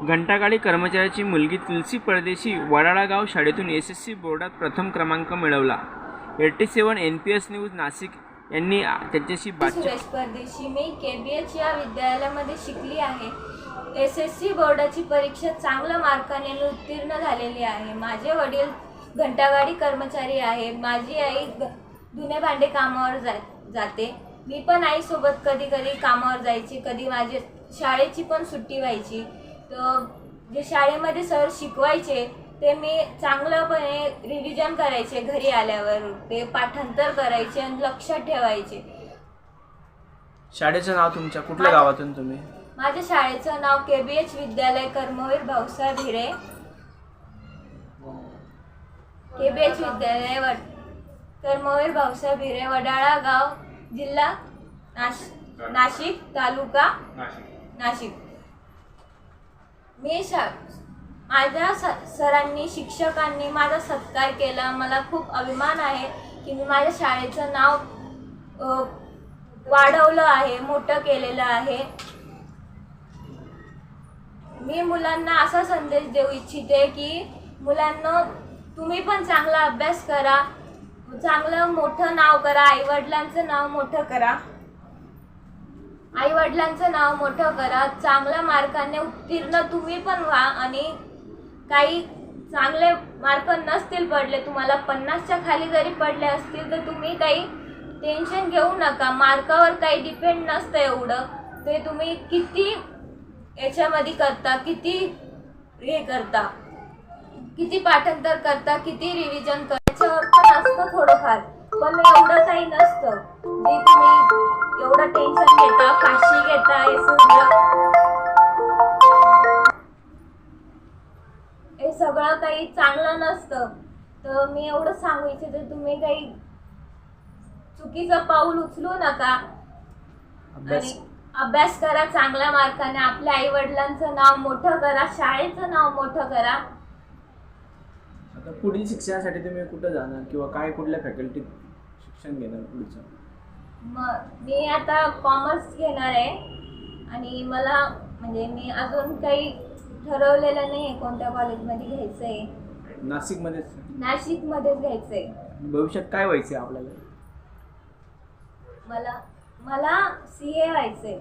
घंटागाडी कर्मचाऱ्याची मुलगी तुलसी परदेशी वडाळा गाव शाळेतून एस एस सी बोर्डात प्रथम क्रमांक मिळवला. A T seven N P S news Nashik यांनी त्यांच्याशी बातचीत सुरेश परदेशी मी के बी एच या विद्यालयामध्ये शिकली आहे. एस एस सी बोर्डाची परीक्षा चांगल्या मार्काने उत्तीर्ण झालेली आहे. माझे वडील घंटागाडी कर्मचारी आहे. माझी आई ग- धुणे भांडे कामावर जा जाते. मी पण आईसोबत कधी कधी कामावर जायची. कधी माझी शाळेची पण सुट्टी व्हायची. तर जे शाळेमध्ये सर शिकवायचे ते मी चांगलंपणे रिव्हिजन करायचे घरी आल्यावर ते पाठांतर करायचे आणि लक्षात ठेवायचे. शाळेचं नाव तुमच्या कुठल्या गावातून तुम्ही? माझ्या शाळेचं नाव के बी एच विद्यालय Karmaveer Bhausaheb Hire. K B H विद्यालय वड कर्मवीर भाऊसाहेब हिरे वडाळा गाव जिल्हा नाश नाशिक तालुका नाशिक. मी शा माझ्या स सरांनी शिक्षकांनी माझा सत्कार केला. मला खूप अभिमान आहे की मी माझ्या शाळेचं नाव वाढवलं आहे मोठं केलेलं आहे. मी मुलांना असा संदेश देऊ इच्छिते की मुलांना तुम्ही पण चांगला अभ्यास करा. चांगलं मोठं नाव करा. आईवडिलांचं नाव मोठं करा. आई वडिलांचं नाव मोठं करा. चांगल्या मार्काने उत्तीर्ण तुम्ही पण व्हा आणि काही चांगले मार्क नसतील पडले तुम्हाला पन्नासच्या खाली जरी पडले असतील तर तुम्ही काही टेन्शन घेऊ नका. मार्कावर काही डिपेंड नसतं एवढं. ते तुम्ही किती याच्यामध्ये करता किती हे करता किती पाठांतर करता किती रिव्हिजन करायच्यावर पण असतं थोडंफार. पण एवढं काही नसतं. जे तुम्ही घेता फाशी घेता हे सगळं हे सगळं काही चांगलं नसतं. तर मी एवढं सांगू इच्छिते तुम्ही काही चुकीचं पाऊल उचलू नका. अभ्यास. आणि अभ्यास करा चांगल्या मार्काने. आपल्या आई वडिलांचं नाव मोठं करा शाळेचं नाव मोठं करा. आता पुढील शिक्षणासाठी तुम्ही कुठं जाणार किंवा काय कुठल्या फॅकल्टीत शिक्षण घेणार पुढचं? मग मी आता कॉमर्स घेणार आहे. आणि मला म्हणजे मी अजून काही ठरवलेलं नाही आहे कोणत्या कॉलेजमध्ये घ्यायचं आहे नाशिकमध्येच. नाशिकमध्येच घ्यायचं आहे भविष्यात काय व्हायचं आपल्याला? मला मला सी ए व्हायचं आहे